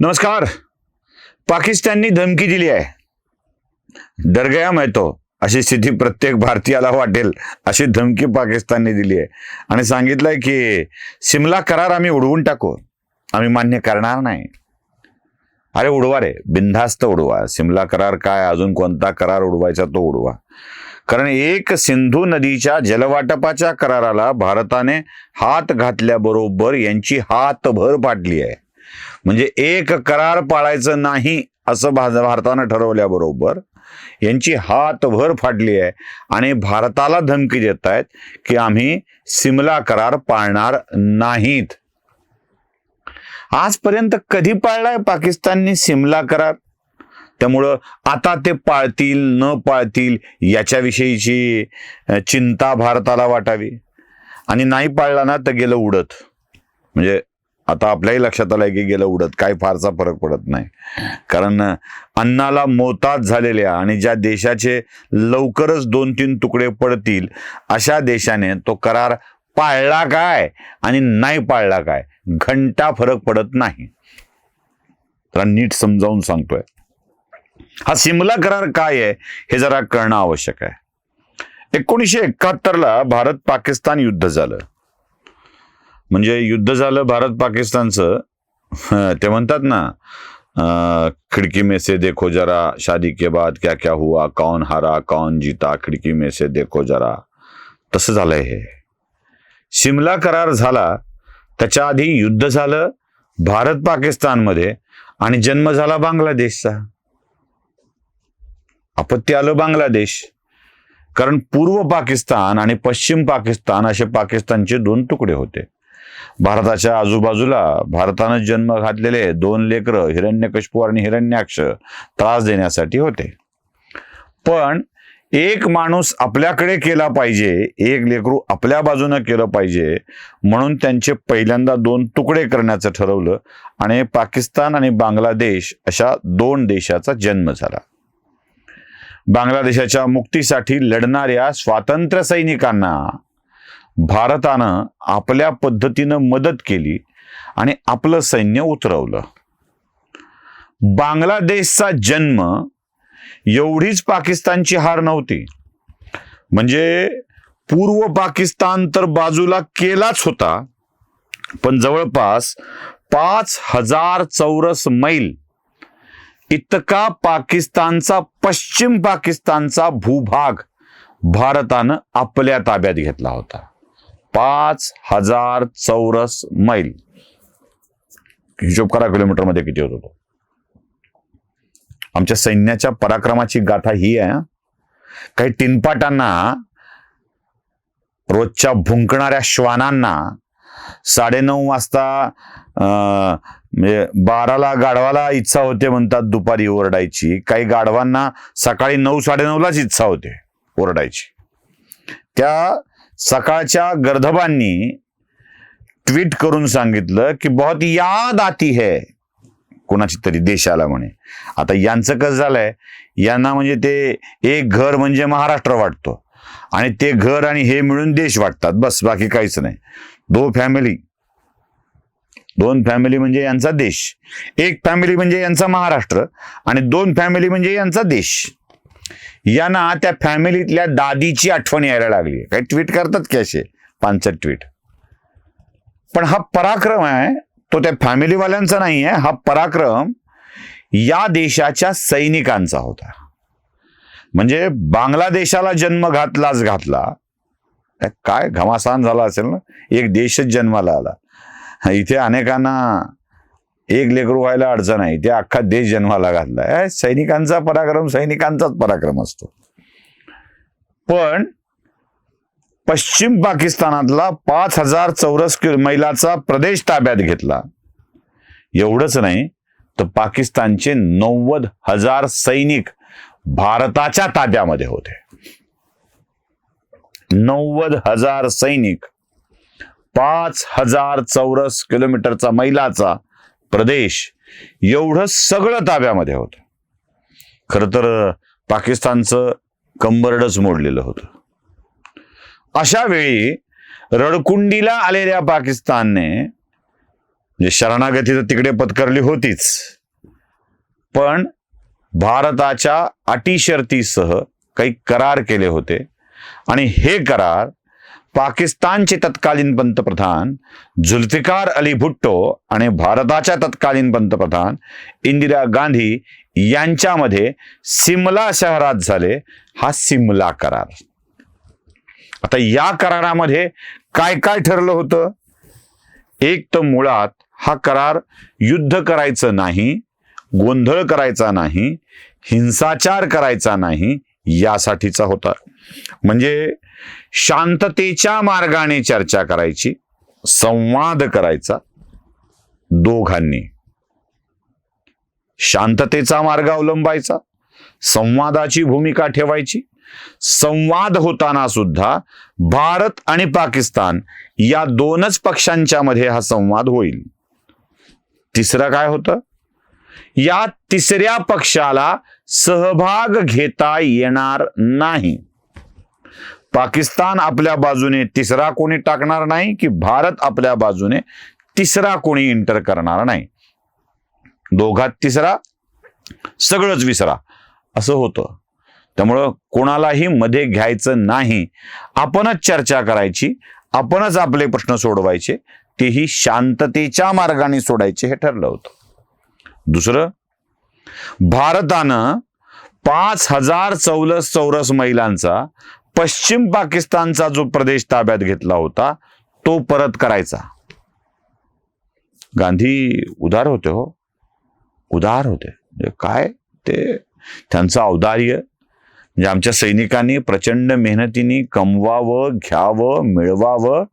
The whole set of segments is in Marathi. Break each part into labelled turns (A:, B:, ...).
A: नमस्कार. पाकिस्ताननी धमकी दिली आहे. दर्गया मिळतो अशी स्थिती प्रत्येक भारतीयाला वाटेल अशी धमकी पाकिस्तानने दिली आहे. आणि सांगितलंय की सिमला करार आम्ही उडवून टाकू. आम्ही मान्य करणार नाही. अरे उडवा रे. बिनधास्त उडवा. सिमला करार काय? अजून कोणता करार उडवायचा तो उडवा. कारण एक सिंधू नदीच्या जलवाटपाच्या कराराला भारताने हात घातल्याबरोबर यांची हातभर पाडली आहे. म्हणजे एक करार पाळायचं नाही असं भारतानं ठरवल्याबरोबर यांची हातभर फाडली आहे आणि भारताला धमकी देत आहेत की आम्ही सिमला करार पाळणार नाहीत. आजपर्यंत कधी पाळलाय पाकिस्ताननी सिमला करार? त्यामुळं आता ते पाळतील न पाळतील याच्याविषयीची चिंता भारताला वाटावी. आणि नाही पाळला ना तर गेलं उडत. म्हणजे आता आपल्याही लक्षात आलंय की गेलं उडत. काही फारसा फरक पडत नाही. कारण अन्नाला मोताज झालेल्या आणि ज्या देशाचे लवकरच दोन तीन तुकडे पडतील अशा देशाने तो करार पाळला काय आणि नाही पाळला काय घंटा फरक पडत नाही. तर नीट समजावून सांगतोय. हा सिमला करार काय आहे हे जरा कळणं आवश्यक आहे. एकोणीसशे एकाहत्तरला भारत पाकिस्तान युद्ध झालं. म्हणजे युद्ध झालं भारत पाकिस्तानचं. ते म्हणतात ना खिडकी में से देखो जरा शादी के बाद क्या क्या हुआ कौन हारा कौन जीता खिडकी में से देखो जरा. तसं झालंय हे. शिमला करार झाला त्याच्या आधी युद्ध झालं भारत पाकिस्तानमध्ये आणि जन्म झाला बांगलादेशचा. आपत्ती आलं बांगलादेश. कारण पूर्व पाकिस्तान आणि पश्चिम पाकिस्तान असे पाकिस्तानचे दोन तुकडे होते. भारताच्या आजूबाजूला भारतानं जन्म घातलेले दोन लेकरं हिरण्यकशपू आणि हिरण्याक्ष त्रास देण्यासाठी होते. पण एक माणूस आपल्याकडे केला पाहिजे एक लेकरू आपल्या बाजूनं केलं पाहिजे म्हणून त्यांचे पहिल्यांदा दोन तुकडे करण्याचं ठरवलं आणि पाकिस्तान आणि बांगलादेश अशा दोन देशाचा जन्म झाला. बांगलादेशाच्या मुक्तीसाठी लढणाऱ्या स्वातंत्र्य सैनिकांना भारतानं आपल्या पद्धतीनं मदत केली आणि आपलं सैन्य उतरवलं. बांगलादेशचा जन्म एवढीच पाकिस्तानची हार नव्हती. म्हणजे पूर्व पाकिस्तान तर बाजूला केलाच होता पण जवळपास पाच हजार चौरस मैल इतका पाकिस्तानचा पश्चिम पाकिस्तानचा भूभाग भारतानं आपल्या ताब्यात घेतला होता. पाच हजार चौरस मैल. हिशोब करा किलोमीटरमध्ये किती होत होतो आमच्या सैन्याच्या पराक्रमाची गाथा ही आहे काही टिनपाटांना रोजच्या भुंकणाऱ्या श्वानांना साडेनऊ वाजता अं, म्हणजे बाराला गाढवाला इच्छा होते म्हणतात दुपारी ओरडायची. काही गाढवांना सकाळी नऊ साडेनऊलाच इच्छा होते ओरडायची. त्या सकाळच्या गर्धबांनी ट्विट करून सांगितलं की बहुत याद आती है. कोणाची तरी देशाला म्हणे. आता यांचं कसं झालंय? यांना म्हणजे ते एक घर म्हणजे महाराष्ट्र वाटतो. आणि ते घर आणि हे मिळून देश वाटतात. बस बाकी काहीच नाही. दो फॅमिली दोन फॅमिली म्हणजे यांचा देश. एक फॅमिली म्हणजे यांचा महाराष्ट्र आणि दोन फॅमिली म्हणजे यांचा देश. यांना त्या फॅमिलीतल्या दादीची आठवण यायला लागली. काही ट्विट करतात की असे? पांचट ट्विट पण हा पराक्रम आहे तो त्या फॅमिलीवाल्यांचा नाही आहे हा पराक्रम या देशाच्या सैनिकांचा होता. म्हणजे बांगलादेशाला जन्म घातलाच घातला. काय घमासान झाला असेल ना? एक देशच जन्माला आला. इथे अनेकांना एक लेकरू व्हायला अडचण आहे. ते अख्खा देश जन्माला घातला आहे सैनिकांचा पराक्रम सैनिकांचाच पराक्रम असतो. पण पश्चिम पाकिस्तानातला पाच हजार चौरस मैलाचा प्रदेश ताब्यात घेतला. एवढंच नाही तर पाकिस्तानचे नव्वद हजार सैनिक भारताच्या ताब्यामध्ये होते. नव्वद हजार सैनिक पाच हजार चौरस किलोमीटरचा मैलाचा प्रदेश एवढं सगळं ताब्यामध्ये होतं. खर तर पाकिस्तानचं कंबरडच मोडलेलं होतं. अशा वेळी रडकुंडीला आलेल्या पाकिस्तानने म्हणजे शरणागती तर तिकडे पत्करली होतीच पण भारताच्या अटी शर्तीसह काही करार केले होते. आणि हे करार पाकिस्तानचे तत्कालीन पंतप्रधान झुल्फिकार अली भुट्टो आणि भारताच्या तत्कालीन पंतप्रधान इंदिरा गांधी यांच्यामध्ये सिमला शहरात झाले. हा सिमला करार. आता या करारामध्ये काय काय ठरलं होतं? एक तर मुळात हा करार युद्ध करायचं नाही गोंधळ करायचा नाही हिंसाचार करायचा नाही यासाठीचा होता. म्हणजे शांततेच्या मार्गाने चर्चा करायची संवाद करायचा दोघांनी. शांततेचा मार्ग अवलंबायचा संवादाची भूमिका ठेवायची. संवाद होताना सुद्धा भारत आणि पाकिस्तान या दोनच पक्षांच्या मध्ये हा संवाद होईल. तिसरं काय होतं? या तिसऱ्या पक्षाला सहभाग घेता येणार नाही. पाकिस्तान आपल्या बाजूने तिसरा कोणी टाकणार नाही की भारत आपल्या बाजूने तिसरा कोणी इंटर करणार नाही? दोघात तिसरा सगळंच विसरा. असं होतं. त्यामुळं कोणालाही मध्ये घ्यायचं नाही. आपणच चर्चा करायची आपणच आपले प्रश्न सोडवायचे तेही शांततेच्या मार्गाने सोडायचे हे ठरलं होतं. दुसरं भारतानं पाच हजार चौलस चौरस महिलांचा पश्चिम पाकिस्तानचा जो प्रदेश ताब्यात घेतला होता तो परत करायचा. गांधी उदार होते हो. उदार होते. म्हणजे काय? ते त्यांचं औदार्य. म्हणजे आमच्या सैनिकांनी प्रचंड मेहनतीने कमवावं घ्यावं मिळवावं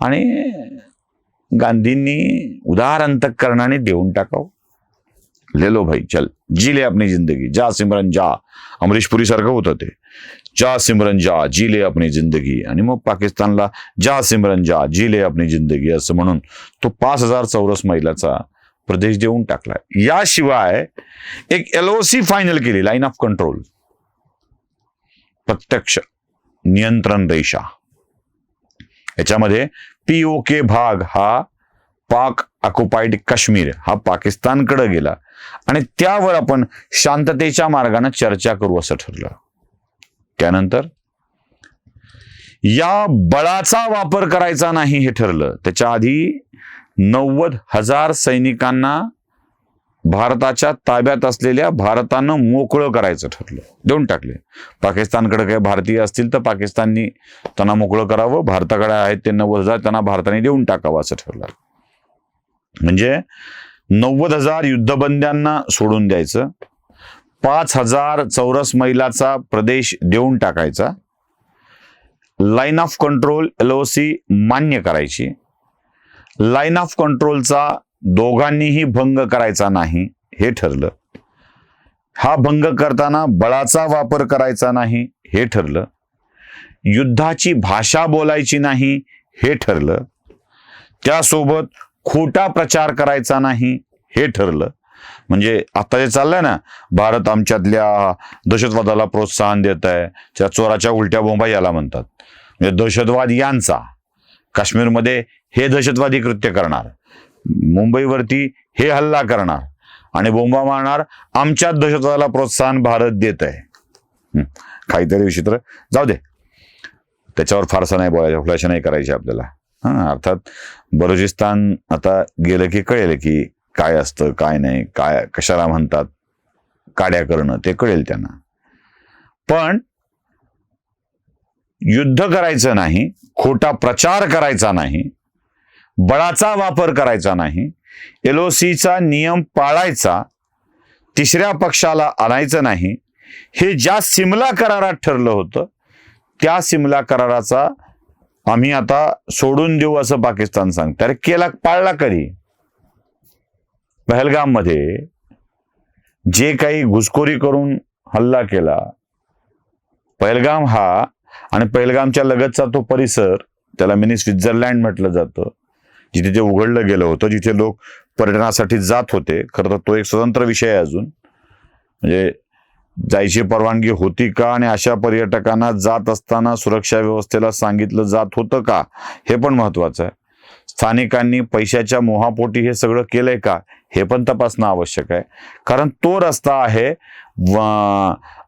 A: आणि गांधींनी उदार अंतकरणाने देऊन टाकावं. ले लो भाई चल. जी ले अपनी जिंदगी. जा सिमरन जा. अमरीश पुरी सारखं होतं ते. जा सिमरन जा जी ले अपनी जिंदगी. आणि मग पाकिस्तानला जा सिमरन जा जी ले अपनी जिंदगी असं म्हणून तो पाच हजार चौरस मैलाचा प्रदेश देऊन टाकला. याशिवाय एक एलओसी फायनल केली लाईन ऑफ कंट्रोल प्रत्यक्ष नियंत्रण रेषा. याच्यामध्ये पीओके भाग हा पाक ऑक्युपाईड काश्मीर हा पाकिस्तानकडे गेला. आणि त्यावर आपण शांततेच्या मार्गाने चर्चा करू असं ठरलं. त्यानंतर या बळाचा वापर करायचा नाही हे ठरलं. त्याच्या आधी नव्वद हजार सैनिकांना भारताच्या ताब्यात असलेल्या भारतानं मोकळं करायचं ठरलं. देऊन टाकले. पाकिस्तानकडे काही भारतीय असतील तर पाकिस्ताननी त्यांना मोकळं करावं. भारताकडे आहेत ते नव्वद हजार त्यांना भारताने देऊन टाकावं असं ठरलं. म्हणजे नव्वद हजार युद्धबंद्यांना सोडून द्यायचं. पाच हजार चौरस मैलाचा प्रदेश देऊन टाकायचा. Line of control L O C मान्य करायची. लाईन ऑफ कंट्रोलचा दोघांनीही भंग करायचा नाही हे ठरलं. हा भंग करताना बळाचा वापर करायचा नाही हे ठरलं. युद्धाची भाषा बोलायची नाही हे ठरलं. त्यासोबत खोटा प्रचार करायचा नाही हे ठरलं. म्हणजे आता जे चाललंय ना भारत आमच्यातल्या दहशतवादाला प्रोत्साहन देत आहे त्या चोराच्या उलट्या बोंबा याला म्हणतात. म्हणजे दहशतवाद यांचा काश्मीरमध्ये हे दहशतवादी कृत्य करणार मुंबईवरती हे हल्ला करणार आणि बोंबा मारणार आमच्याच दहशतवादाला प्रोत्साहन भारत देत आहे काहीतरी विचित्र. जाऊ दे. त्याच्यावर फारसा नाही बोलायचं फ्लॅश नाही करायची आपल्याला. हां अर्थात बलुचिस्तान आता गेलं की कळेल की काय असतं काय नाही काय कशाला म्हणतात काड्या करणं ते कळेल त्यांना. पण युद्ध करायचं नाही खोटा प्रचार करायचा नाही बळाचा वापर करायचा नाही एलओसीचा नियम पाळायचा तिसऱ्या पक्षाला आणायचं नाही हे ज्या सिमला करारात ठरलं होतं त्या सिमला कराराचा आम्ही आता सोडून देऊ असं पाकिस्तान सांगतं अरे केला पाळला कधी? पहलगाममध्ये जे काही घुसखोरी करून हल्ला केला पहलगाम हा आणि पहलगामच्या लगतचा तो परिसर त्याला मिनी स्वित्झर्लंड म्हटलं जातं. जिथे ते उघडलं गेलं होतं जिथे लोक पर्यटनासाठी जात होते. खरं तर तो एक स्वतंत्र विषय आहे अजून. म्हणजे जायची परवानगी होती का आणि अशा पर्यटकांना जात असताना सुरक्षा व्यवस्थेला सांगितलं जात होतं का हे पण महत्वाचं आहे. स्थानिकांनी पैशाच्या मोहापोटी हे सगळं केलंय का हे पण तपासणं आवश्यक आहे. कारण तो रस्ता आहे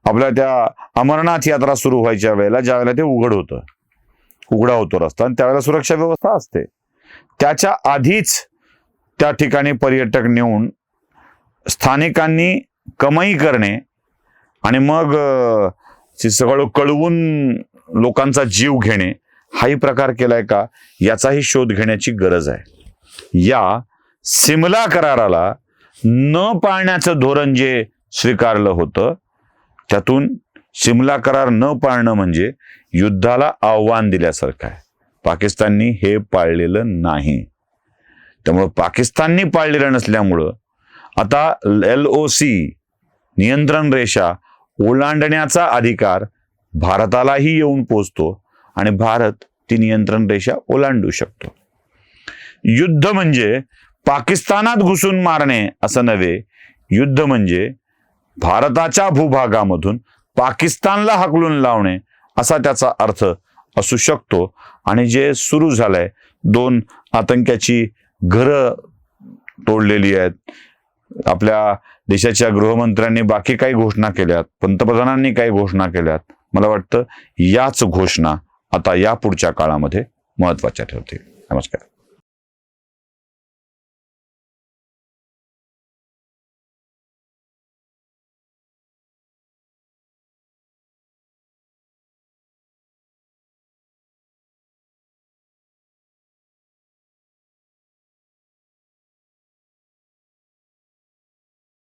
A: आपल्या त्या अमरनाथ यात्रा सुरू व्हायच्या वेळेला ज्या वेळेला ते उघड होतं. उघडा होतो रस्ता आणि त्यावेळेला सुरक्षा व्यवस्था असते. त्याच्या आधीच त्या ठिकाणी पर्यटक नेऊन स्थानिकांनी कमाई करणे आणि मग सगळं कळवून लोकांचा जीव घेणे हाही प्रकार केलाय का? याचाही शोध घेण्याची गरज आहे. या सिमला कराराला न पाळण्याचं धोरण जे स्वीकारलं होतं त्यातून सिमला करार न पाळणं म्हणजे युद्धाला आव्हान दिल्यासारखं आहे. पाकिस्ताननी हे पाळलेलं नाही. त्यामुळं पाकिस्ताननी पाळलेलं नसल्यामुळं आता एल ओ सी नियंत्रण रेषा ओलांडण्याचा अधिकार भारतालाही येऊन पोचतो. आणि भारत ती नियंत्रण रेषा ओलांडू शकतो. युद्ध म्हणजे पाकिस्तानात घुसून मारणे असं नव्हे. युद्ध म्हणजे भारताच्या भूभागामधून पाकिस्तानला हकलून लावणे असा त्याचा अर्थ असू शकतो. आणि जे सुरू झालंय दोन आतंक्याची घरं तोडलेली आहेत. आपल्या देशाच्या गृहमंत्र्यांनी बाकी काही घोषणा केल्यात पंतप्रधानांनी काही घोषणा केल्यात. मला वाटतं याच घोषणा आता या पुढच्या काळामध्ये महत्त्वाच्या ठरतील. नमस्कार.